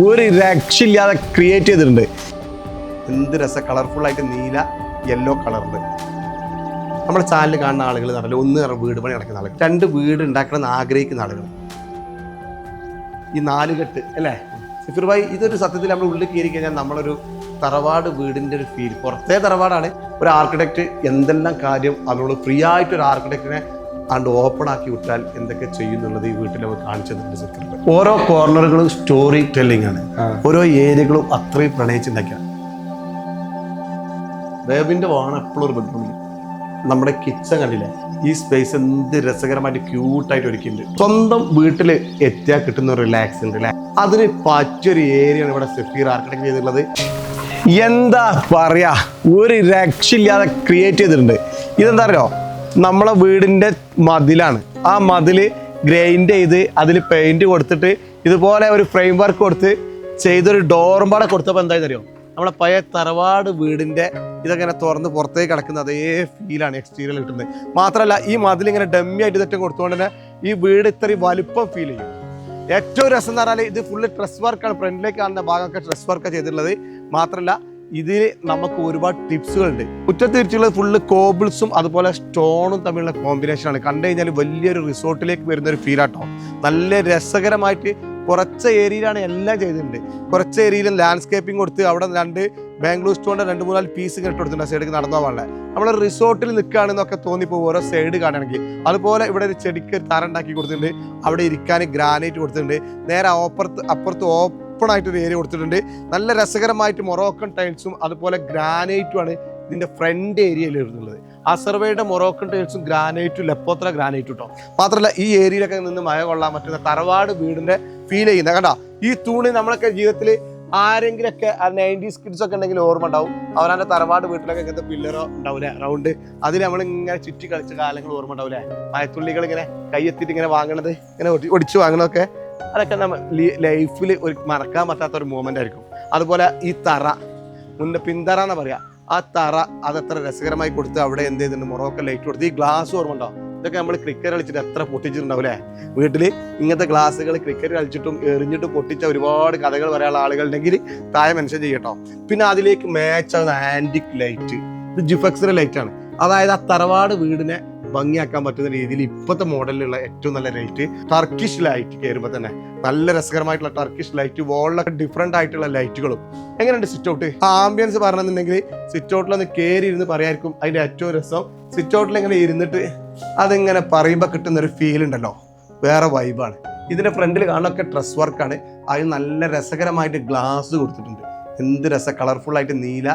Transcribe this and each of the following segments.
ഒരു രക്ഷയില്ലാതെ ക്രിയേറ്റ് ചെയ്തിട്ടുണ്ട്. എന്ത് രസ കളർഫുൾ ആയിട്ട് നീല യെല്ലോ കളറിൽ നമ്മുടെ ചാനൽ കാണുന്ന ആളുകൾ നടക്കില്ല ഒന്ന് വീട് പണി നടക്കുന്ന ആളുകൾ രണ്ട് വീട് ഉണ്ടാക്കണമെന്ന് ആഗ്രഹിക്കുന്ന ആളുകൾ ഈ നാലുകെട്ട് അല്ലേ? സിഫിർ ഭായി ഇതൊരു സത്യത്തിൽ നമ്മൾ ഉള്ളിൽ കയറി കഴിഞ്ഞാൽ നമ്മളൊരു തറവാട് വീടിന്റെ ഒരു ഫീൽ പുറത്തെ തറവാടാണ് ഒരു ആർക്കിടെക്റ്റ് എന്തെല്ലാം കാര്യം അവരോട് ഫ്രീ ആയിട്ട് ഒരു ആർക്കിടെക്റ്റിനെ ആണ്ട് ഓപ്പൺ ആക്കി വിട്ടാൽ എന്തൊക്കെ ചെയ്യുന്നുള്ളത് ഈ വീട്ടിൽ നമുക്ക് കാണിച്ചു തന്നിട്ടുണ്ട് ഓരോ കോർണറുകളും സ്റ്റോറി ടെല്ലിംഗ് ആണ്. ഓരോ ഏരിയകളും അത്രയും പ്രണയിച്ചുണ്ടാക്കിയാണ് ബേബിന്റെ വാണ് എപ്പോഴും ഒരു ബെഡ്റൂമിൽ നമ്മുടെ കിച്ചൺ കണ്ടില്ലേ? ഈ സ്പേസ് എന്ത് രസകരമായിട്ട് ക്യൂട്ടായിട്ട് ഒരുക്കിയിട്ടുണ്ട്. സ്വന്തം വീട്ടിൽ എത്തിയാൽ കിട്ടുന്ന റിലാക്സ് ഉണ്ട് അല്ലേ? അതിന് പറ്റിയൊരു ഏരിയയാണ് ഇവിടെ സെഫീർ ആർക്കിടെക്ട് ചെയ്തിട്ടുള്ളത്. എന്താ പറയാ? ഒരു രക്ഷയില്ലാതെ ക്രിയേറ്റ് ചെയ്തിട്ടുണ്ട്. ഇതെന്താ അറിയോ? നമ്മളെ വീടിന്റെ മതിലാണ്. ആ മതിൽ ഗ്രൈൻഡ് ചെയ്ത് അതിൽ പെയിന്റ് കൊടുത്തിട്ട് ഇതുപോലെ ഒരു ഫ്രെയിം വർക്ക് കൊടുത്ത് ചെയ്തൊരു ഡോറും പാടെ കൊടുത്തപ്പോൾ എന്തായി അറിയോ നമ്മളെ പഴയ തറവാട് വീടിന്റെ ഇതങ്ങനെ തുറന്ന് പുറത്തേക്ക് കിടക്കുന്ന അതേ ഫീലാണ് എക്സ്റ്റീരിയർ കിട്ടുന്നത്. മാത്രമല്ല ഈ മതിൽ ഇങ്ങനെ ഡമ്മി ആയിട്ട് ഇതൊക്കെ കൊടുത്തുകൊണ്ട് തന്നെ ഈ വീട് ഇത്രയും വലുപ്പം ഫീൽ ചെയ്യും. ഏറ്റവും രസം എന്ന് പറഞ്ഞാൽ ഇത് ഫുള്ള് ഡ്രസ് വർക്കാണ് ഫ്രണ്ടിലേക്ക് കാണുന്ന ഭാഗമൊക്കെ ഡ്രസ് വർക്കാണ് ചെയ്തിട്ടുള്ളത്. മാത്രമല്ല ഇതിൽ നമുക്ക് ഒരുപാട് ടിപ്സുകളുണ്ട്. കുറ്റത്തിരിച്ചുള്ളത് ഫുള്ള് കോബിൾസും അതുപോലെ സ്റ്റോണും തമ്മിലുള്ള കോമ്പിനേഷനാണ് കണ്ടു കഴിഞ്ഞാൽ വലിയൊരു റിസോർട്ടിലേക്ക് വരുന്ന ഒരു ഫീലാട്ടോ നല്ല രസകരമായിട്ട് കുറച്ച് ഏരിയയിലാണ് എല്ലാം ചെയ്തിട്ടുണ്ട്. കുറച്ച് ഏരിയയിൽ ലാൻഡ്സ്കേപ്പിംഗ് കൊടുത്ത് അവിടെ രണ്ട് ബാംഗ്ലൂർ സ്റ്റോണിന്റെ രണ്ട് മൂന്നാൽ പീസ് ഇങ്ങനെ കൊടുത്തിട്ടുണ്ട് സൈഡിലേക്ക് നടന്നു പോകാനുള്ള നമ്മൾ റിസോർട്ടിൽ നിൽക്കുകയാണെന്നൊക്കെ തോന്നിപ്പോൾ ഓരോ സൈഡ് കാണുകയാണെങ്കിൽ. അതുപോലെ ഇവിടെ ഒരു ചെടിക്ക് തറ ഉണ്ടാക്കി കൊടുത്തിട്ടുണ്ട്. അവിടെ ഇരിക്കാൻ ഗ്രാനൈറ്റ് കൊടുത്തിട്ടുണ്ട്. നേരെ അപ്പുറത്ത് അപ്പുറത്ത് ഓപ്പൺ ആയിട്ട് ഒരു ഏരിയ കൊടുത്തിട്ടുണ്ട്. നല്ല രസകരമായിട്ട് മൊറോക്കൻ ടൈൽസും അതുപോലെ ഗ്രാനൈറ്റും ആണ് ഇതിന്റെ ഫ്രണ്ട് ഏരിയയിൽ വരുന്നുള്ളത് അസർവയുടെ മൊറോക്കൺ ടൈൽസും ഗ്രാനൈറ്റും ലെപ്പോത്ര ഗ്രാനൈറ്റും കേട്ടോ മാത്രമല്ല ഈ ഏരിയയിലൊക്കെ നിന്ന് മഴ കൊള്ളാൻ പറ്റുന്ന തറവാട് വീടിന്റെ ഫീൽ ചെയ്യുന്ന. കണ്ടോ ഈ തൂണി നമ്മളൊക്കെ ജീവിതത്തിൽ ആരെങ്കിലൊക്കെ നയന്റീസ് കിഡ്സ് ഒക്കെ ഉണ്ടെങ്കിൽ ഓർമ്മ ഉണ്ടാവും. അവരാന്റെ തറവാട് വീട്ടിലൊക്കെ ഇങ്ങനത്തെ പില്ലറോ ഉണ്ടാവില്ലേ റൗണ്ട് അതിൽ നമ്മൾ ഇങ്ങനെ ചുറ്റി കളിച്ച കാലങ്ങൾ ഓർമ്മ ഉണ്ടാവില്ലേ മയത്തുള്ളികൾ ഇങ്ങനെ കയ്യെത്തിയിട്ട് ഇങ്ങനെ വാങ്ങണത് ഇങ്ങനെ ഒടി- ഒടിച്ച് വാങ്ങണതൊക്കെ. അതൊക്കെ നമ്മൾ ലൈഫിൽ ഒരു മറക്കാൻ പറ്റാത്ത ഒരു മൂമെന്റ് ആയിരിക്കും. അതുപോലെ ഈ തറ മുന്നേ പിന്തറ എന്ന് പറയുക ആ തറ അതെത്ര രസകരമായി കൊടുത്ത് അവിടെ എന്ത് ചെയ്തിട്ടുണ്ട്? മൊറോക്ക ലൈറ്റ് കൊടുത്ത്. ഈ ഗ്ലാസ് ഓർമ്മ ഉണ്ടാവും ഇതൊക്കെ നമ്മൾ ക്രിക്കറ്റ് കളിച്ചിട്ട് എത്ര പൊട്ടിച്ചിട്ടുണ്ടാവും അല്ലേ? വീട്ടിൽ ഇങ്ങനത്തെ ഗ്ലാസ്സുകൾ ക്രിക്കറ്റ് കളിച്ചിട്ടും എറിഞ്ഞിട്ടും പൊട്ടിച്ച ഒരുപാട് കഥകൾ പറയാനുള്ള ആളുകളുണ്ടെങ്കിൽ താഴെ മെൻഷൻ ചെയ്യട്ടോ. പിന്നെ അതിലേക്ക് മാച്ച് ആവുന്ന ആന്റിക് ലൈറ്റ് ഇത് ജിഫക്സിന്റെ ലൈറ്റ് ആണ്. അതായത് ആ തറവാട് വീടിനെ ഭംഗിയാക്കാൻ പറ്റുന്ന രീതിയിൽ ഇപ്പോഴത്തെ മോഡലിലുള്ള ഏറ്റവും നല്ല ലൈറ്റ് ടർക്കിഷ് ലൈറ്റ് കയറുമ്പോൾ തന്നെ നല്ല രസകരമായിട്ടുള്ള ടർക്കിഷ് ലൈറ്റ് വോളിലൊക്കെ ഡിഫറെന്റ് ആയിട്ടുള്ള ലൈറ്റുകളും എങ്ങനെയുണ്ട് സിറ്റ് ഔട്ട് ആംബിയൻസ് പറഞ്ഞെന്നുണ്ടെങ്കിൽ സിറ്റ് ഔട്ടിലൊന്ന് കയറി ഇരുന്ന് പറയായിരിക്കും അതിന്റെ ഏറ്റവും രസം. സിറ്റ് ഔട്ടിൽ ഇങ്ങനെ ഇരുന്നിട്ട് അതിങ്ങനെ പറയുമ്പോൾ കിട്ടുന്ന ഒരു ഫീൽ ഉണ്ടല്ലോ. വേറെ വൈബാണ് ഇതിന്റെ ഫ്രണ്ടിൽ കാണുന്നൊക്കെ ഡ്രസ് വർക്കാണ് അതിന് നല്ല രസകരമായിട്ട് ഗ്ലാസ് കൊടുത്തിട്ടുണ്ട്. എന്ത് രസ? കളർഫുൾ ആയിട്ട് നീല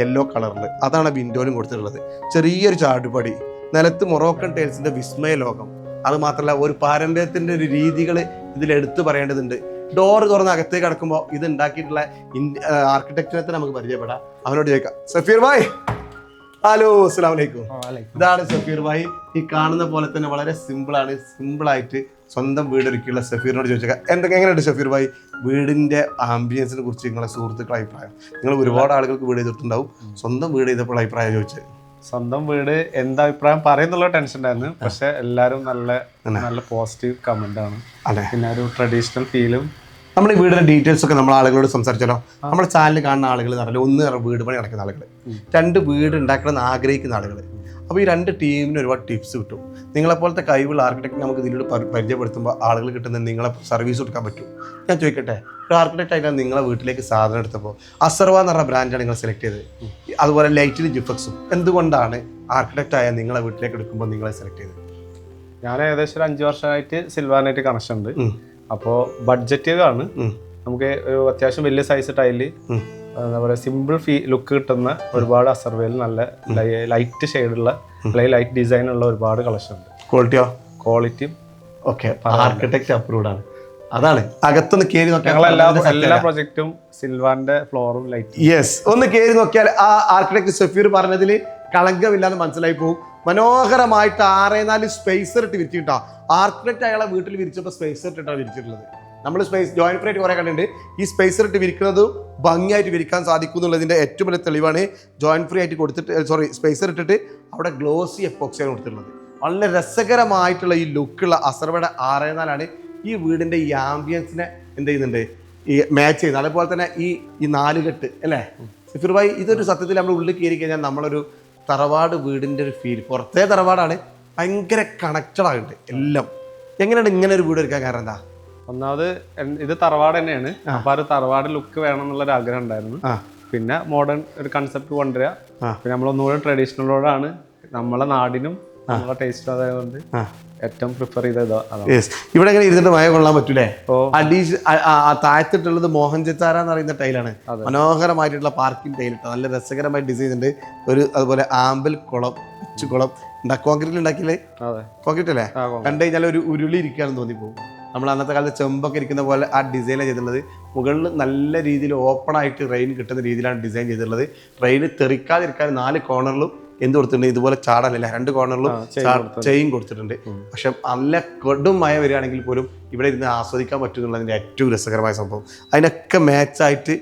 യെല്ലോ കളറിൽ അതാണ് വിൻഡോയിലും കൊടുത്തിട്ടുള്ളത്. ചെറിയൊരു ചാടുപടി. നിലത്ത് മൊറോക്കൻ ടൈൽസിന്റെ വിസ്മയ ലോകം. അത് മാത്രമല്ല ഒരു പാരമ്പര്യത്തിന്റെ ഒരു രീതികൾ ഇതിൽ എടുത്തു പറയേണ്ടതുണ്ട്. ഡോർ തുറന്ന് അകത്തേക്ക് കടക്കുമ്പോൾ ഇത് ഉണ്ടാക്കിയിട്ടുള്ള ആർക്കിടെക്ചറിനെ തന്നെ നമുക്ക് പരിചയപ്പെടാം. അവനോട് ചോദിക്കാം സഫീർ ഭായ്. ഹലോ അസ്സാം വലൈക്കും. ഇതാണ് സഫീർ ഭായ്. ഈ കാണുന്ന പോലെ തന്നെ വളരെ സിമ്പിൾ ആണ്. സിമ്പിൾ ആയിട്ട് സ്വന്തം വീട് ഒരുക്കിയുള്ള സഫീറിനോട് ചോദിച്ചേക്കാം എന്തൊക്കെ എങ്ങനെയുണ്ട് സഫീർ ഭായ്? വീടിന്റെ ആംബിയൻസിനെ കുറിച്ച് നിങ്ങളെ സുഹൃത്തുക്കളുടെ അഭിപ്രായം. നിങ്ങൾ ഒരുപാട് ആളുകൾക്ക് വീട് ചെയ്തിട്ടുണ്ടാവും. സ്വന്തം വീട് ചെയ്തപ്പോൾ അഭിപ്രായം ചോദിച്ചത് സ്വന്തം വീട് എന്താ അഭിപ്രായം? പറയുന്നുള്ള ടെൻഷൻ ഉണ്ടായിരുന്നു. പക്ഷെ എല്ലാരും നല്ല നല്ല പോസിറ്റീവ് കമന്റ് ആണ്. അതെ പിന്നെ ഒരു ട്രഡീഷണൽ ഫീലും നമ്മൾ ഈ വീടിന്റെ ഡീറ്റെയിൽസ് ഒക്കെ നമ്മൾ ആളുകളോട് സംസാരിച്ചാലോ? നമ്മുടെ ചാനൽ കാണുന്ന ആളുകൾ പറഞ്ഞാൽ ഒന്ന് വീട് പണി നടക്കുന്ന ആളുകൾ രണ്ട് വീട് ഉണ്ടാക്കണമെന്ന് ആഗ്രഹിക്കുന്ന ആളുകൾ അപ്പോൾ ഈ രണ്ട് ടീമിന് ഒരുപാട് ടിപ്സ് കിട്ടും. നിങ്ങളെപ്പോലത്തെ കഴിവുള്ള ആർക്കിടെക്ട് നമുക്ക് ഇതിലൂടെ പരിചയപ്പെടുത്തുമ്പോൾ ആളുകൾ കിട്ടുന്ന നിങ്ങളെ സർവീസ് കൊടുക്കാൻ പറ്റും. ഞാൻ ചോദിക്കട്ടെ? ആർക്കിടെക്ട് ആയിട്ടാണ് നിങ്ങളെ വീട്ടിലേക്ക് സാധനം എടുത്തപ്പോൾ അസർവ എന്ന് പറഞ്ഞ ബ്രാൻഡാണ് നിങ്ങൾ സെലക്ട് ചെയ്തത്. അതുപോലെ ലൈറ്റിൽ ജിഫക്സും എന്തുകൊണ്ടാണ് ആർക്കിടെക്ട് ആയ നിങ്ങളെ വീട്ടിലേക്ക് എടുക്കുമ്പോൾ നിങ്ങളെ സെലക്ട് ചെയ്തത്? ഞാൻ ഏകദേശം ഒരു അഞ്ചു വർഷമായിട്ട് സിൽവാനായിട്ട് കണക്ഷൻ ഉണ്ട്. അപ്പോൾ ബഡ്ജറ്റ് ആണ് നമുക്ക് ഒരു അത്യാവശ്യം വലിയ സൈസ് ടൈൽ. എന്താ പറയുക സിമ്പിൾ ഫീ ലുക്ക് കിട്ടുന്ന ഒരുപാട് അസർവേയിൽ നല്ല ലൈറ്റ് ഷെയ്ഡുള്ള അല്ലെങ്കിൽ ലൈറ്റ് ഡിസൈൻ ഉള്ള ഒരുപാട് കളക്ഷൻ ഉണ്ട്. ക്വാളിറ്റിയോ ക്വാളിറ്റിയും ഓക്കെ ആർക്കിടെക്ട് അപ്രൂവ്ഡ് ആണ്. അതാണ്. അകത്തൊന്ന് കയറി എല്ലാ പ്രൊജക്റ്റും സിൽവാന്റെ ഫ്ലോറും ലൈറ്റ് യെസ് ഒന്ന് കയറി നോക്കിയാൽ ആ ആർക്കിടെക്ട് സഫീർ പറഞ്ഞതിൽ കളങ്കമില്ലാന്ന് മനസ്സിലായി പോകും. മനോഹരമായിട്ട് ആറേ നാല് സ്പേസർ ഇട്ട് വിരിച്ചിട്ടാ. ആർക്കിടെക്ട് അയാളെ വീട്ടിൽ വിരിച്ചപ്പോൾ സ്പേസർ ഇട്ടിട്ടാണ് വിരിച്ചിട്ടുള്ളത്. നമ്മൾ സ്പേസ് ജോയിന്റ് ഫ്രൈറ്റ് കുറെ കണ്ടിട്ടുണ്ട്. ഈ സ്പേസർ ഇട്ട് വിരിക്കുന്നതും ഭംഗിയായിട്ട് വിരിക്കാൻ സാധിക്കും എന്നുള്ളതിന്റെ ഏറ്റവും വലിയ തെളിവാണ് ജോയിന്റ് ഫ്രീ ആയിട്ട് കൊടുത്തിട്ട് സോറി സ്പേസർ ഇട്ടിട്ട് അവിടെ ഗ്ലോസി എപ്പോക്സിയാണ് കൊടുത്തിട്ടുള്ളത്. വളരെ രസകരമായിട്ടുള്ള ഈ ലുക്കുള്ള അസർവയുടെ ആറേ നാലാണ് ഈ വീടിന്റെ ഈ ആംബിയൻസിനെ എന്ത് ചെയ്യുന്നുണ്ട്? ഈ മാച്ച് ചെയ്യുന്നത് അതേപോലെ തന്നെ ഈ ഈ നാലുകെട്ട് അല്ലേ? സിഫിർ ഭായി ഇതൊരു സത്യത്തിൽ നമ്മൾ ഉള്ളിൽ കയറി കഴിഞ്ഞാൽ നമ്മളൊരു തറവാട് വീടിന്റെ ഒരു ഫീൽ പുറത്തേ തറവാടാണ്. ഭയങ്കര കണക്റ്റഡ് ആകുന്നുണ്ട് എല്ലാം. എങ്ങനെയാണ് ഇങ്ങനെ ഒരു വീട് എടുക്കാൻ കാരണം എന്താ? ഒന്നാമത് ഇത് തറവാട് തന്നെയാണ്. അപ്പൊ ആ ഒരു തറവാട് ലുക്ക് വേണം എന്നുള്ള ഒരു ആഗ്രഹം ഉണ്ടായിരുന്നു. പിന്നെ മോഡേൺ ഒരു കൺസെപ്റ്റ് കൊണ്ടുവരിക പിന്നെ നമ്മൾ ഒന്നുകൂടെ ട്രഡീഷണലോടാണ് നമ്മളെ നാടിനും നമ്മളെ ടേസ്റ്റ് അതായതുകൊണ്ട് ഏറ്റവും പ്രിഫർ ഇവിടെ ഇങ്ങനെ ഇരുന്നിട്ട് മഴ കൊള്ളാൻ പറ്റൂലേ. അഡീഷ് താഴത്തിട്ടുള്ളത് മോഹൻ ചിത്താര എന്ന് പറയുന്ന ടൈലാണ്. മനോഹരമായിട്ടുള്ള പാർക്കിംഗ് ടൈൽ ഇട്ടോ നല്ല രസകരമായി ഡിസൈൻ ഉണ്ട്. ഒരു അതുപോലെ ആമ്പൽ കുളം കുളം. കോൺക്രീറ്റ് കോൺക്രീറ്റിൽ ഉണ്ടാക്കിയില്ലേ? കോൺക്രീറ്റ് അല്ലേ? കണ്ടു കഴിഞ്ഞാൽ ഒരു ഉരുളി ഇരിക്കുകയാണെന്ന് തോന്നിപ്പോകും നമ്മൾ അന്നത്തെ കാലത്ത് ചെമ്പൊക്കെ ഇരിക്കുന്ന പോലെ ആ ഡിസൈനാണ് ചെയ്തിട്ടുള്ളത്. മുകളിൽ നല്ല രീതിയിൽ ഓപ്പൺ ആയിട്ട് റെയിൻ കിട്ടുന്ന രീതിയിലാണ് ഡിസൈൻ ചെയ്തിട്ടുള്ളത്. റെയിൻ തെറിക്കാതിരിക്കാൻ നാല് കോർണറിലും എന്ത് കൊടുത്തിട്ടുണ്ട്? ഇതുപോലെ ചാടാനില്ല രണ്ട് കോർണറിലും ചെയിൻ കൊടുത്തിട്ടുണ്ട്. പക്ഷെ നല്ല കൊടും മഴ വരികയാണെങ്കിൽ പോലും ഇവിടെ ഇരുന്ന് ആസ്വദിക്കാൻ പറ്റും എന്നുള്ളതിന്റെ ഏറ്റവും രസകരമായ സംഭവം. അതിനൊക്കെ മാച്ചായിട്ട്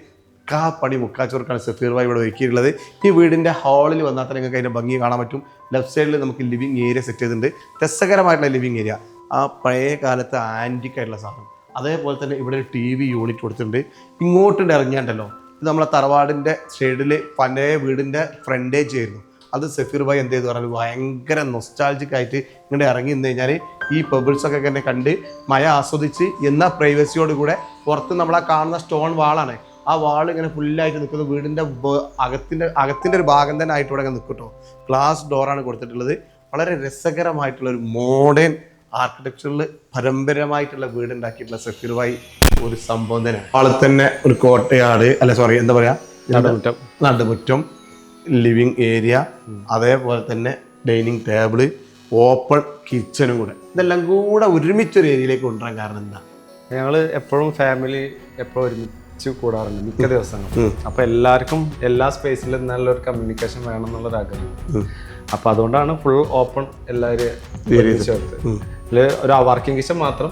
കാ പണി മുക്കാച്ചോർക്കാണ് സഫീർ ഭായി ഇവിടെ ഒരുക്കിയിട്ടുള്ളത്. ഈ വീടിന്റെ ഹാളിൽ വന്നാൽ തന്നെ നിങ്ങൾക്ക് അതിന്റെ ഭംഗി കാണാൻ പറ്റും. ലെഫ്റ്റ് സൈഡിൽ നമുക്ക് ലിവിങ് ഏരിയ സെറ്റ് ചെയ്തിട്ടുണ്ട്. രസകരമായിട്ടുള്ള ലിവിങ് ഏരിയ ആ പഴയ കാലത്ത് ആന്റിക്കായിട്ടുള്ള സാധനം. അതേപോലെ തന്നെ ഇവിടെ ഒരു ടി വി യൂണിറ്റ് കൊടുത്തിട്ടുണ്ട്. ഇങ്ങോട്ടുണ്ട് ഇറങ്ങിയാണ്ടല്ലോ. ഇത് നമ്മളെ തറവാടിന്റെ സൈഡിൽ പഴയ വീടിന്റെ ഫ്രണ്ടേജ് ആയിരുന്നു. അത് സഫീർ ഭായ് എന്ത് ചെയ്തു പറഞ്ഞാൽ ഭയങ്കര നൊസ്റ്റാൾജിക് ആയിട്ട് ഇങ്ങോട്ട് ഇറങ്ങി നിന്ന് കഴിഞ്ഞാൽ ഈ പെബിൾസ് ഒക്കെ തന്നെ കണ്ട് മയ ആസ്വദിച്ച് എന്ന പ്രൈവസിയോട് കൂടെ പുറത്ത് നമ്മൾ ആ കാണുന്ന സ്റ്റോൺ വാളാണ് ആ വാൾ ഇങ്ങനെ ഫുള്ളായിട്ട് നിൽക്കുന്നത് വീടിന്റെ അകത്തിന്റെ അകത്തിന്റെ ഒരു ഭാഗം തന്നെ ആയിട്ട് ഇവിടെ നിൽക്കും കേട്ടോ ഗ്ലാസ് ഡോറാണ് കൊടുത്തിട്ടുള്ളത്. വളരെ രസകരമായിട്ടുള്ള ഒരു മോഡേൺ ആർക്കിടെക്ചറിൽ പരമ്പരമായിട്ടുള്ള വീട് ഉണ്ടാക്കിയിട്ടുള്ള സഫീർ ഭായി ഒരു സംഭവം തന്നെ. ആളെ തന്നെ ഒരു കോട്ടയാട് അല്ല സോറി എന്താ പറയാ? നടുമുറ്റം. നടുമുറ്റം. ലിവിങ് ഏരിയ അതേപോലെ തന്നെ ഡൈനിങ് ടേബിൾ ഓപ്പൺ കിച്ചനും കൂടെ. ഇതെല്ലാം കൂടെ ഒരുമിച്ചൊരു ഏരിയയിലേക്ക് കൊണ്ടുവരാൻ കാരണം എന്താ? ഞങ്ങൾ എപ്പോഴും ഫാമിലി എപ്പോഴും ഒരുമിച്ച് കൂടാറുണ്ട് മിക്ക ദിവസങ്ങൾ. അപ്പോൾ അപ്പൊ എല്ലാവർക്കും എല്ലാ സ്പേസിലും നല്ലൊരു കമ്മ്യൂണിക്കേഷൻ വേണം എന്നുള്ളൊരു ആഗ്രഹം. അപ്പോൾ അപ്പൊ അതുകൊണ്ടാണ് ഫുൾ ഓപ്പൺ എല്ലാവരും ചേർത്ത് ഇതിൽ ഒരു വർക്കിംഗ് കിച്ചൺ മാത്രം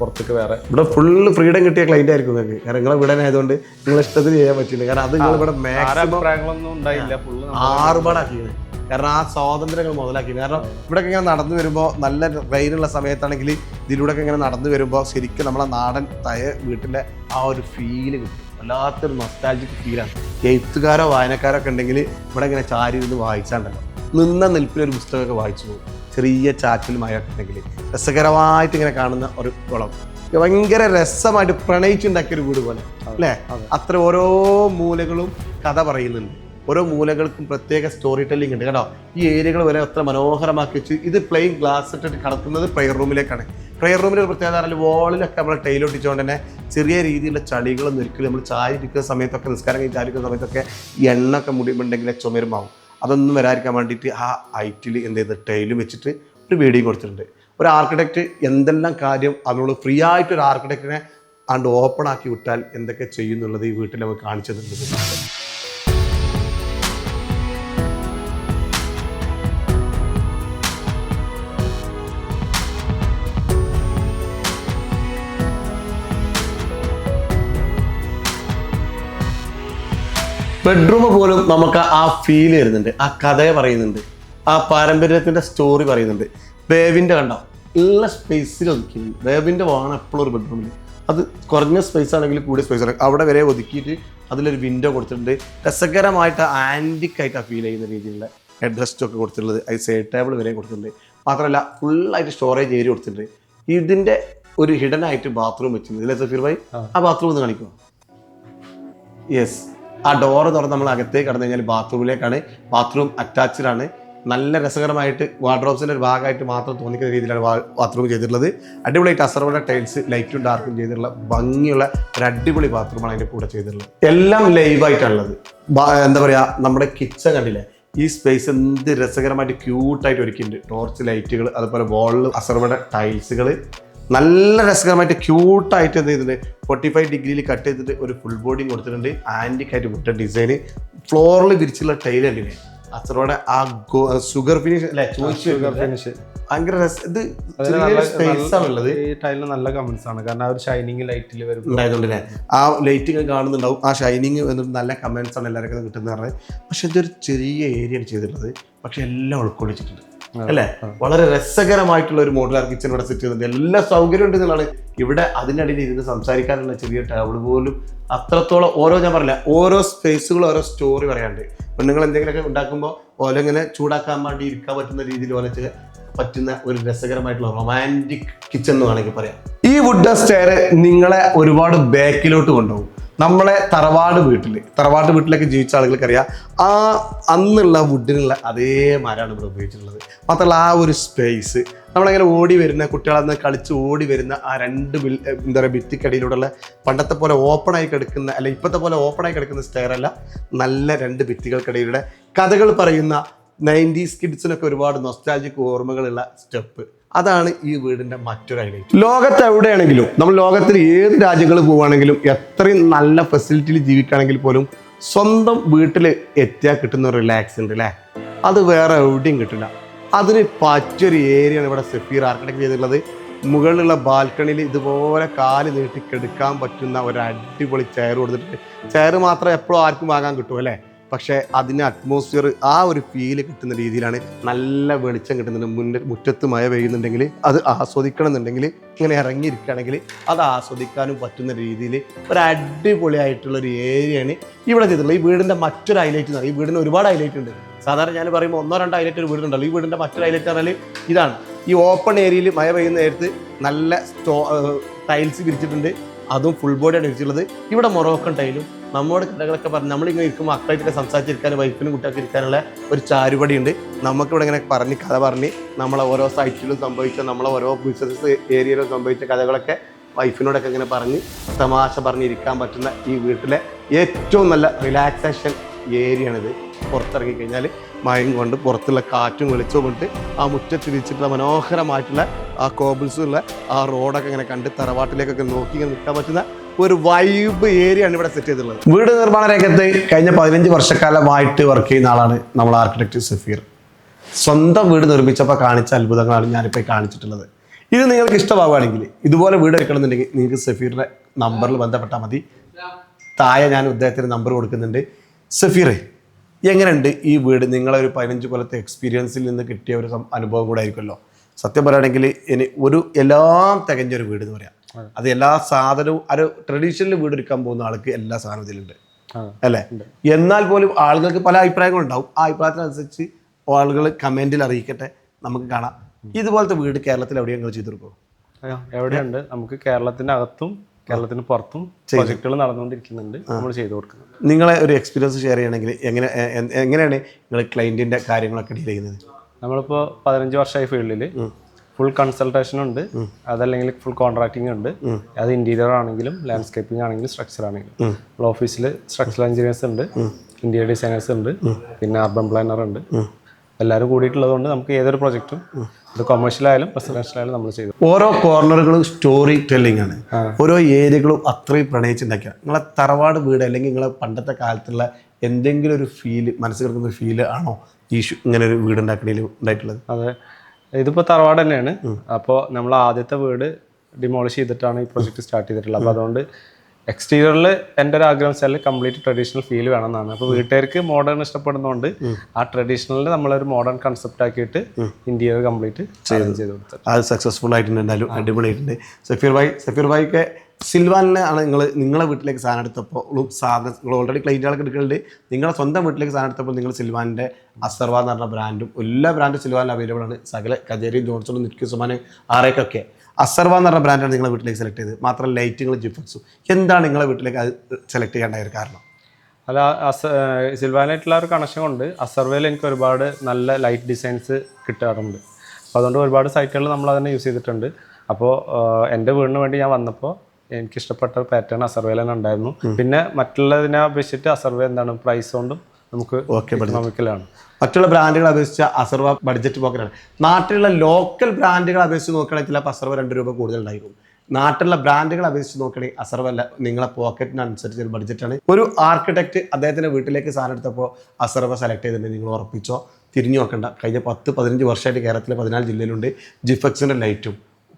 പുറത്തേക്ക് വേറെ ഇവിടെ ഫുള്ള് ഫ്രീഡം കിട്ടിയ ക്ലൈന്റ് ആയിരിക്കും നിങ്ങൾക്ക്. കാരണം നിങ്ങളെ വീടനെ ആയതുകൊണ്ട് നിങ്ങൾ ഇഷ്ടത്തിന് ചെയ്യാൻ പറ്റില്ല. കാരണം അത് നിങ്ങൾ ഇവിടെ മാക്സിമം അഭിപ്രായങ്ങളൊന്നും ഉണ്ടായില്ല. ഫുള്ള് ആർഭാടാക്കിയത്. കാരണം ആ സ്വാതന്ത്ര്യങ്ങൾ മുതലാക്കി കാരണം ഇവിടെ ഇങ്ങനെ നടന്നു വരുമ്പോൾ നല്ല റെയിനുള്ള സമയത്താണെങ്കിൽ ഇതിലൂടെ ഇങ്ങനെ നടന്നു വരുമ്പോൾ ശരിക്കും നമ്മളെ നാടൻ തയ വീട്ടിലെ ആ ഒരു ഫീൽ കിട്ടും. വല്ലാത്തൊരു നൊസ്റ്റാജിക് ഫീലാണ് എഴുത്തുകാരോ വായനക്കാരോ ഒക്കെ ഉണ്ടെങ്കിൽ ഇവിടെ ഇങ്ങനെ ചാരി ഇരുന്ന് വായിച്ചാണ്ടല്ലോ. നിന്ന നിൽപ്പിലൊരു പുസ്തകമൊക്കെ വായിച്ചു പോകും. ചെറിയ ഉണ്ടെങ്കിൽ രസകരമായിട്ട് ഇങ്ങനെ കാണുന്ന ഒരു കുളം. ഭയങ്കര രസമായിട്ട് പ്രണയിച്ചുണ്ടാക്കിയ ഒരു വീട് പോലെ അല്ലേ? അത്ര ഓരോ മൂലകളും കഥ പറയുന്നുണ്ട്. ഓരോ മൂലകൾക്കും പ്രത്യേക സ്റ്റോറി ടെല്ലിംഗ് ഉണ്ട്. കേട്ടോ ഈ ഏരിയകൾ വരെ അത്ര മനോഹരമാക്കി വെച്ച് ഇത് പ്ലെയിൻ ഗ്ലാസ് ഇട്ടിട്ട് കടക്കുന്നത് പ്രെയർ റൂമിലേക്കാണ് പ്രെയർ റൂമിൽ ഒരു പ്രത്യേകത പറഞ്ഞാൽ വാളിലൊക്കെ നമ്മൾ ടൈലൊട്ടിച്ചുകൊണ്ട് തന്നെ ചെറിയ രീതിയിലുള്ള ചളികളും ഒരിക്കലും നമ്മൾ ചായ ഇരിക്കുന്ന സമയത്തൊക്കെ നിസ്കാരം കഴിഞ്ഞ് ചായ ഇരിക്കുന്ന സമയത്തൊക്കെ ഈ എണ്ണൊക്കെ മുടിയുമുണ്ടെങ്കിൽ ചുമരുമാവും. അതൊന്നും വരാതിരിക്കാൻ വേണ്ടിയിട്ട് ആ ഹൈറ്റിൽ എന്ത് ചെയ്ത് ടൈലും വെച്ചിട്ട് ഒരു വീഡിയോ കൊടുത്തിട്ടുണ്ട്. ഒരു ആർക്കിടെക്റ്റ് എന്തെല്ലാം കാര്യം അതിനോട് ഫ്രീ ആയിട്ട് ഒരു ആർക്കിടെക്റ്റിനെ ആണ്ട് ഓപ്പൺ ആക്കി വിട്ടാൽ എന്തൊക്കെ ചെയ്യുന്നുള്ളത് ഈ വീട്ടിൽ നമുക്ക് കാണിച്ചു തന്നിട്ടുണ്ട് ബെഡ്റൂം പോലും നമുക്ക് ആ ഫീൽ വരുന്നുണ്ട് ആ കഥയെ പറയുന്നുണ്ട്. ആ പാരമ്പര്യത്തിന്റെ സ്റ്റോറി പറയുന്നുണ്ട്. വേവിന്റെ കണ്ടോ എല്ലാ സ്പേസിൽ ഒതുക്കി വേവിന്റെ വാണ് എപ്പോഴും ഒരു ബെഡ്റൂമിൽ അത് കുറഞ്ഞ സ്പേസ് ആണെങ്കിൽ കൂടിയ സ്പേസ് ആണെങ്കിൽ അവിടെ വരെ ഒതുക്കിയിട്ട് അതിലൊരു വിൻഡോ കൊടുത്തിട്ടുണ്ട്. രസകരമായിട്ട് ആന്റിക്കായിട്ട് ആ ഫീൽ ചെയ്യുന്ന രീതിയിലുള്ള ഹെഡ് റെസ്റ്റ് ഒക്കെ കൊടുത്തിട്ടുള്ളത്. അത് സൈഡ് ടേബിൾ വരെ കൊടുത്തിട്ടുണ്ട്. മാത്രമല്ല ഫുള്ളായിട്ട് സ്റ്റോറേജ് ഏരിയ കൊടുത്തിട്ടുണ്ട്. ഇതിന്റെ ഒരു ഹിഡൻ ആയിട്ട് ബാത്റൂം വെച്ചിട്ടുണ്ട്. ഇതിലെ സഫീർ ഭായി? ആ. ബാത്റൂം ഒന്ന് കാണിക്കുമോ യെസ് ആ ഡോറ് തുറന്ന് നമ്മൾ അകത്തേക്ക് കടന്നു കഴിഞ്ഞാൽ ബാത്റൂമിലേക്കാണ്. ബാത്റൂം അറ്റാച്ച്ഡ് ആണ്. നല്ല രസകരമായിട്ട് വാർഡ്രോബ്സിന്റെ ഒരു ഭാഗമായിട്ട് മാത്രം തോന്നിക്കുന്ന രീതിയിലാണ് ബാത്റൂം ചെയ്തിട്ടുള്ളത്. അടിപൊളിയായിട്ട് അസർവയുടെ ടൈൽസ് ലൈറ്റും ഡാർക്കും ചെയ്തിട്ടുള്ള ഭംഗിയുള്ള ഒരു അടിപൊളി ബാത്റൂമാണ് അതിന്റെ കൂടെ ചെയ്തിട്ടുള്ളത്. എല്ലാം ലൈവായിട്ടുള്ളത് എന്താ പറയുക നമ്മുടെ കിച്ചൺ കണ്ടില്ലേ? ഈ സ്പേസ് എന്ത് രസകരമായിട്ട് ക്യൂട്ടായിട്ട് ഒരുക്കിയിട്ടുണ്ട്. ടോർച്ച് ലൈറ്റുകൾ അതുപോലെ വോളിൽ അസർവയുടെ ടൈൽസുകൾ നല്ല രസകരമായിട്ട് ക്യൂട്ടായിട്ട് എന്ത് ചെയ്തിട്ടുണ്ട്? ഫോർട്ടി ഫൈവ് ഡിഗ്രിയിൽ കട്ട് ചെയ്തിട്ട് ഒരു ഫുൾ ബോഡിയും കൊടുത്തിട്ടുണ്ട്. ആന്റിക്കായിട്ട് വിട്ട ഡിസൈന് ഫ്ലോറിൽ വിരിച്ചുള്ള ടൈൽ കണ്ടില്ലേ? അസറോടെ ആ ഷുഗർ ഫിനിഷ് അല്ലെ? ചോദിച്ചു ഫിനിഷ് ഭയങ്കര ഇത് സ്പേസ് ആണുള്ളത് ഈ ടൈലിന് നല്ല കമന്റ്സ് ആണ്. കാരണം ആ ഒരു ഷൈനിങ് ലൈറ്റിൽ വരുമ്പോൾ ഉണ്ടായതുകൊണ്ട് തന്നെ ആ ലൈറ്റ് ഇങ്ങനെ കാണുന്നുണ്ടാവും. ആ ഷൈനിങ് എന്നിട്ട് നല്ല കമന്റ്സ് ആണ് എല്ലാവർക്കും കിട്ടുന്നത് പറഞ്ഞത്. പക്ഷെ ഇതൊരു ചെറിയ ഏരിയയാണ് ചെയ്തിട്ടുള്ളത്. പക്ഷെ എല്ലാം ഉൾക്കൊള്ളിച്ചിട്ടുണ്ട്. അല്ലേ? വളരെ രസകരമായിട്ടുള്ള ഒരു മോഡുലാർ കിച്ചൺ ഇവിടെ സെറ്റ് ചെയ്തിട്ടുണ്ട് എല്ലാ സൗകര്യം ഉണ്ട് എന്നുള്ളതാണ്. ഇവിടെ അതിനിടയിൽ ഇരുന്ന് സംസാരിക്കാനുള്ള ചെറിയ ടേബിൾ പോലും അത്രത്തോളം ഓരോ ഞാൻ പറഞ്ഞില്ല ഓരോ സ്പേസുകൾ ഓരോ സ്റ്റോറി പറയാണ്ട് പെണ്ണുങ്ങൾ എന്തെങ്കിലുമൊക്കെ ഉണ്ടാക്കുമ്പോൾ ഓല ഇങ്ങനെ ചൂടാക്കാൻ വേണ്ടി ഇരിക്കാൻ പറ്റുന്ന രീതിയിൽ ഓല പറ്റുന്ന ഒരു രസകരമായിട്ടുള്ള റൊമാന്റിക് കിച്ചൺ എന്ന് വേണമെങ്കിൽ പറയാം. ഈ വുഡ് സ്റ്റെയർ നിങ്ങളെ ഒരുപാട് ബാക്കിലോട്ട് കൊണ്ടുപോകും. നമ്മളെ തറവാട് വീട്ടിൽ തറവാട് വീട്ടിലൊക്കെ ജീവിച്ച ആളുകൾക്ക് അറിയാം ആ അന്നുള്ള വുഡിനുള്ള അതേ മരമാണ് ഇവിടെ ഉപയോഗിച്ചിട്ടുള്ളത്. മാത്രമല്ല ആ ഒരു സ്പേസ് നമ്മളങ്ങനെ ഓടി വരുന്ന കുട്ടികളെന്ന് കളിച്ച് ഓടി വരുന്ന ആ രണ്ട് ബിൽ എന്താ പറയുക ഭിത്തിക്കടിയിലൂടെയുള്ള പണ്ടത്തെ പോലെ ഓപ്പണായി കിടക്കുന്ന അല്ല ഇപ്പോഴത്തെ പോലെ ഓപ്പണായി കിടക്കുന്ന സ്റ്റെയർ അല്ല നല്ല രണ്ട് ഭിത്തികൾക്കിടയിലൂടെ കഥകൾ പറയുന്ന നയന്റീസ് കിഡ്സിനൊക്കെ ഒരുപാട് നൊസ്റ്റാജിക് ഓർമ്മകളുള്ള സ്റ്റെപ്പ്. അതാണ് ഈ വീടിന്റെ മറ്റൊരു ഹൈലൈറ്റ് ലോകത്ത് എവിടെയാണെങ്കിലും നമ്മൾ ലോകത്തിൽ ഏത് രാജ്യങ്ങൾ പോവുകയാണെങ്കിലും എത്രയും നല്ല ഫെസിലിറ്റിയിൽ ജീവിക്കുകയാണെങ്കിൽ പോലും സ്വന്തം വീട്ടിൽ എത്തിയാൽ കിട്ടുന്ന റിലാക്സ് ഉണ്ട് അല്ലേ അത് വേറെ എവിടെയും കിട്ടില്ല. അതിന് പറ്റിയൊരു ഏരിയയാണ് ഇവിടെ സെഫീർ ആർക്കിടെക്ട് ചെയ്തിട്ടുള്ളത്. മുകളിലുള്ള ബാൽക്കണിയിൽ ഇതുപോലെ കാൽ നീട്ടി കിടക്കാൻ പറ്റുന്ന ഒരു അടിപൊളി ചെയർ കൊടുത്തിട്ടുണ്ട്. ചെയർ മാത്രം എപ്പോഴും ആർക്കും വാങ്ങാൻ കിട്ടും അല്ലേ? പക്ഷേ അതിന് അറ്റ്മോസ്ഫിയർ ആ ഒരു ഫീൽ കിട്ടുന്ന രീതിയിലാണ് നല്ല വെളിച്ചം കിട്ടുന്നുണ്ട്. മുന്നിൽ മുറ്റത്ത് മഴ പെയ്യുന്നുണ്ടെങ്കിൽ അത് ആസ്വദിക്കണം എന്നുണ്ടെങ്കിൽ ഇങ്ങനെ ഇറങ്ങിയിരിക്കുകയാണെങ്കിൽ അത് ആസ്വദിക്കാനും പറ്റുന്ന രീതിയിൽ ഒരു അടിപൊളിയായിട്ടുള്ള ഒരു ഏരിയയാണ് ഇവിടെ ചെയ്തിട്ടുള്ളത്. ഈ വീടിന്റെ മറ്റൊരു ഹൈലൈറ്റ് എന്ന് ഈ വീടിന് ഒരുപാട് ഹൈലൈറ്റ് ഉണ്ട്. സാധാരണ ഞാൻ പറയുമ്പോൾ ഒന്നോ രണ്ടോ ഹൈലൈറ്റ് ഒരു വീടുണ്ടല്ലോ. ഈ വീടിന്റെ മറ്റൊരു ഹൈലൈറ്റ് എന്ന് പറഞ്ഞാൽ ഇതാണ്. ഈ ഓപ്പൺ ഏരിയയിൽ മഴ പെയ്യുന്ന നേരത്ത് നല്ല സ്റ്റോ ടൈൽസ് വിരിച്ചിട്ടുണ്ട്. അതും ഫുൾ ബോഡിയാണ് വിരിച്ചിട്ടുള്ളത്. ഇവിടെ മൊറോക്കൻ ടൈലും നമ്മോട് കഥകളൊക്കെ പറഞ്ഞ് നമ്മളിങ്ങനെ ഇരിക്കുമ്പോൾ മക്കളായിട്ടൊക്കെ സംസാരിച്ചിരിക്കാൻ വൈഫിനും കുട്ടികൾക്ക് ഇരിക്കാനുള്ള ഒരു ചാരുപടി ഉണ്ട് നമുക്കിവിടെ ഇങ്ങനെ പറഞ്ഞ് കഥ പറഞ്ഞ് നമ്മളെ ഓരോ സൈറ്റിലും സംഭവിച്ച നമ്മളെ ഓരോ ബിസിനസ് ഏരിയയിലും സംഭവിച്ച കഥകളൊക്കെ വൈഫിനോടൊക്കെ ഇങ്ങനെ പറഞ്ഞ് തമാശ പറഞ്ഞിരിക്കാൻ പറ്റുന്ന ഈ വീട്ടിലെ ഏറ്റവും നല്ല റിലാക്സേഷൻ ഏരിയയാണിത് പുറത്തിറങ്ങി കഴിഞ്ഞാൽ മയം കൊണ്ട് പുറത്തുള്ള കാറ്റും വെളിച്ചവും കൊണ്ട് ആ മുറ്റത്ത് വിരിച്ചിട്ടുള്ള മനോഹരമായിട്ടുള്ള ആ കോബിൾസുള്ള ആ റോഡൊക്കെ ഇങ്ങനെ കണ്ട് തറവാട്ടിലേക്കൊക്കെ നോക്കി ഇങ്ങനെ നിൽക്കാൻ പറ്റുന്ന ഒരു വൈബ് ഏരിയ ആണ് ഇവിടെ സെറ്റ് ചെയ്തിട്ടുള്ളത്. വീട് നിർമ്മാണ രംഗത്ത് കഴിഞ്ഞ പതിനഞ്ച് വർഷക്കാലമായിട്ട് വർക്ക് ചെയ്യുന്ന ആളാണ് നമ്മൾ ആർക്കിടെക്ട് സഫീർ. സ്വന്തം വീട് നിർമ്മിച്ചപ്പോൾ കാണിച്ച അത്ഭുതങ്ങളാണ് ഞാനിപ്പോൾ കാണിച്ചിട്ടുള്ളത്. ഇത് നിങ്ങൾക്ക് ഇഷ്ടമാവുകയാണെങ്കിൽ ഇതുപോലെ വീട് എടുക്കണമെന്നുണ്ടെങ്കിൽ നിങ്ങൾക്ക് സഫീറിന്റെ നമ്പറിൽ ബന്ധപ്പെട്ടാൽ മതി. താഴെ ഞാൻ അദ്ദേഹത്തിന് നമ്പർ കൊടുക്കുന്നുണ്ട്. സഫീറെ എങ്ങനെയുണ്ട് ഈ വീട്? നിങ്ങളെ ഒരു പതിനഞ്ച് കൊല്ലത്തെ എക്സ്പീരിയൻസിൽ നിന്ന് കിട്ടിയ ഒരു അനുഭവം കൂടെ ആയിരിക്കുമല്ലോ. സത്യം പറയുകയാണെങ്കിൽ ഇനി ഒരു എല്ലാം തികഞ്ഞൊരു വീട് എന്ന് പറയാം. അത് എല്ലാ സാധനവും ഒരു ട്രഡീഷണൽ വീട് എടുക്കാൻ പോകുന്ന ആൾക്ക് എല്ലാ സാധനവും ഇതിലുണ്ട്. അല്ലേ? എന്നാൽ പോലും ആളുകൾക്ക് പല അഭിപ്രായങ്ങളുണ്ടാവും ആ അഭിപ്രായത്തിനനുസരിച്ച് ആളുകൾ കമന്റിൽ അറിയിക്കട്ടെ. നമുക്ക് കാണാം. ഇതുപോലത്തെ വീട് കേരളത്തിൽ എവിടെയും നിങ്ങൾ ചെയ്തു കൊടുക്കും എവിടെയുണ്ട്? നമുക്ക് കേരളത്തിന്റെ അകത്തും കേരളത്തിന് പുറത്തും പ്രൊജക്ടുകൾ നടന്നുകൊണ്ടിരിക്കുന്നുണ്ട്. നമ്മൾ ചെയ്തു കൊടുക്കുന്നത് നിങ്ങളെ ഒരു എക്സ്പീരിയൻസ് ഷെയർ ചെയ്യണമെങ്കിൽ എങ്ങനെ എങ്ങനെയാണ് നിങ്ങൾ ക്ലയന്റിന്റെ കാര്യങ്ങളൊക്കെ ഡീൽ ചെയ്യുന്നത്? നമ്മളിപ്പോൾ പതിനഞ്ച് വർഷമായി ഫീൽഡിൽ ഫുൾ കൺസൾട്ടേഷൻ ഉണ്ട്. അതല്ലെങ്കിൽ ഫുൾ കോൺട്രാക്ടിങ് ഉണ്ട്. അത് ഇന്റീരിയർ ആണെങ്കിലും ലാൻഡ്സ്കേപ്പിംഗ് ആണെങ്കിലും സ്ട്രക്ചർ ആണെങ്കിലും. നമ്മൾ ഓഫീസിൽ സ്ട്രക്ചറൽ എഞ്ചിനീയേഴ്സ് ഉണ്ട്. ഇന്റീരിയർ ഡിസൈനേഴ്സ് ഉണ്ട്. പിന്നെ അർബൻ പ്ലാനർ ഉണ്ട്. എല്ലാവരും കൂടിയിട്ടുള്ളതുകൊണ്ട് നമുക്ക് ഏതൊരു പ്രൊജക്റ്റും അത് കൊമേഴ്ഷ്യൽ ആയാലും റെസിഡൻഷ്യൽ ആയാലും നമ്മൾ ചെയ്തു. ഓരോ കോർണറുകളും സ്റ്റോറി ടെല്ലിംഗ് ആണ്. ഓരോ ഏരിയകളും അത്രയും പ്രണയിച്ചുണ്ടാക്കിയ. നിങ്ങളെ തറവാട് വീട് അല്ലെങ്കിൽ നിങ്ങളെ പണ്ടത്തെ കാലത്തുള്ള എന്തെങ്കിലും ഒരു ഫീൽ മനസ്സിൽ കിടക്കുന്ന ഫീൽ ആണോ ഈ ഇങ്ങനെ ഒരു വീട് ഉണ്ടാക്കണേൽ ഉണ്ടായിട്ടുള്ളത്? അതെ. ഇതിപ്പോൾ തറവാട് തന്നെയാണ്. അപ്പോൾ നമ്മൾ ആദ്യത്തെ വീട് ഡിമോളിഷ് ചെയ്തിട്ടാണ് ഈ പ്രൊജക്ട് സ്റ്റാർട്ട് ചെയ്തിട്ടുള്ളത്. അപ്പോൾ അതുകൊണ്ട് എക്സ്റ്റീരിയറിൽ എന്റെ ഒരു ആഗ്രഹം വെച്ചാൽ കംപ്ലീറ്റ് ട്രഡീഷണൽ ഫീൽ വേണമെന്നാണ്. അപ്പോൾ വീട്ടുകാർക്ക് മോഡേൺ ഇഷ്ടപ്പെടുന്നതുകൊണ്ട് ആ ട്രഡീഷണലിൽ നമ്മളൊരു മോഡേൺ കൺസെപ്റ്റ് ആക്കിയിട്ട് ഇന്റീരിയർ കംപ്ലീറ്റ് ചെയ്ത്. കൊടുത്തത് അത് സക്സസ്ഫുൾ ആയിട്ടുണ്ട് എന്തായാലും അടിപൊളിയായിട്ടുണ്ട്. സഫീർ ഭായ് സഫീർ ഭായിക്ക് സിൽവാനിലെ ആണ് നിങ്ങൾ നിങ്ങളെ വീട്ടിലേക്ക് സാധനം എടുത്തപ്പോൾ സാധനം നിങ്ങൾ ഓൾറെഡി ക്ലൈന്റുകളൊക്കെ എടുക്കുന്നുണ്ട് നിങ്ങളെ സ്വന്തം വീട്ടിലേക്ക് സാധനം എടുത്തപ്പോൾ നിങ്ങൾ സിൽവാനിന്റെ അസർവ എന്ന് പറഞ്ഞ ബ്രാൻഡും എല്ലാ ബ്രാൻഡും സിൽവാനിൽ അവൈലബിൾ ആണ്. സകല കജേരി ജോൺസണും നിക്കുസുമാൻ ആറേക്കൊക്കെ അസർവ എന്ന് പറഞ്ഞ ബ്രാൻഡാണ് നിങ്ങളെ വീട്ടിലേക്ക് സെലക്ട് ചെയ്തത്. മാത്രം ലൈറ്റുകൾ ജിഫക്സും എന്താണ് നിങ്ങളെ വീട്ടിലേക്ക് അത് സെലക്ട് ചെയ്യേണ്ട ഒരു കാരണം? അല്ല അസ സിൽവാനായിട്ടുള്ള ഒരു കണക്ഷൻ കൊണ്ട് അസർവയിൽ എനിക്ക് ഒരുപാട് നല്ല ലൈറ്റ് ഡിസൈൻസ് കിട്ടാറുണ്ട്. അപ്പോൾ അതുകൊണ്ട് ഒരുപാട് സൈറ്റുകൾ നമ്മൾ അതിനെ യൂസ് ചെയ്തിട്ടുണ്ട്. അപ്പോൾ എന്റെ വീടിന് വേണ്ടി ഞാൻ വന്നപ്പോൾ എനിക്ക് ഇഷ്ടപ്പെട്ട പാറ്റേൺ അസർവേലൻ ഉണ്ടായിരുന്നു. പിന്നെ മറ്റുള്ളതിനെ അപേക്ഷിച്ചിട്ട് അസർവേ എന്താണ് പ്രൈസ് കൊണ്ടും നമുക്ക് എക്കണോമിക്കലാണ് മറ്റുള്ള ബ്രാൻഡുകൾ അപേക്ഷിച്ച് അസർവ ബഡ്ജറ്റ് പോക്കറ്റാണ്. നാട്ടിലുള്ള ലോക്കൽ ബ്രാൻഡുകൾ അപേക്ഷിച്ച് നോക്കുകയാണെങ്കിൽ ചിലപ്പോൾ അസർവ രണ്ട് രൂപ കൂടുതൽ ഉണ്ടായിരിക്കും നാട്ടിലുള്ള ബ്രാൻഡുകൾ അപേക്ഷിച്ച് നോക്കുകയാണെങ്കിൽ അസർവല്ല നിങ്ങളെ പോക്കറ്റിനനുസരിച്ച് ഒരു ബഡ്ജറ്റാണ് ഒരു ആർക്കിടെക്ട് അദ്ദേഹത്തിന്റെ വീട്ടിലേക്ക് സാധനം എടുത്തപ്പോൾ അസർവ സെലക്ട് ചെയ്തിട്ടുണ്ട് നിങ്ങൾ ഉറപ്പിച്ചോ? തിരിഞ്ഞു നോക്കണ്ട. കഴിഞ്ഞ പത്ത് പതിനഞ്ച് വർഷമായിട്ട് കേരളത്തിലെ പതിനാല് ജില്ലയിലുണ്ട് ജിഫക്സിന്റെ ലൈറ്റും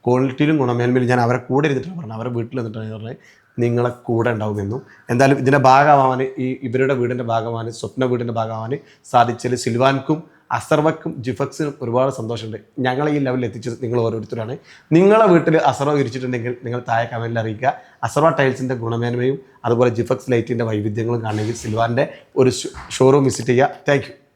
ക്വാളിറ്റിയിലും ഗുണമേന്മയിൽ ഞാൻ അവരെ കൂടെ ഇരുന്നിട്ടാണ് പറഞ്ഞത്. അവരെ വീട്ടിൽ നിന്നിട്ടാണ് പറഞ്ഞത്. നിങ്ങളെ കൂടെ ഉണ്ടാവുമെന്നും എന്തായാലും ഇതിന്റെ ഭാഗമാവാൻ ഈ ഇവരുടെ വീടിന്റെ ഭാഗമാവാൻ സ്വപ്ന വീടിന്റെ ഭാഗമാവാൻ സാധിച്ചതിൽ സിൽവാൻക്കും അസർവക്കും ജിഫക്സിനും ഒരുപാട് സന്തോഷമുണ്ട്. ഞങ്ങളെ ഈ ലെവലിൽ എത്തിച്ചത് നിങ്ങൾ ഓരോരുത്തരാണ്. നിങ്ങളെ വീട്ടിൽ അസർവ വിരിച്ചിട്ടുണ്ടെങ്കിൽ നിങ്ങൾ താഴെ കമന്റിൽ അറിയിക്കുക. അസർവ ടൈൽസിന്റെ ഗുണമേന്മയും അതുപോലെ ജിഫക്സ് ലൈറ്റിന്റെ വൈവിധ്യങ്ങളും കാണണമെങ്കിൽ സിൽവാന്റെ ഒരു ഷോറൂം വിസിറ്റ് ചെയ്യുക. താങ്ക്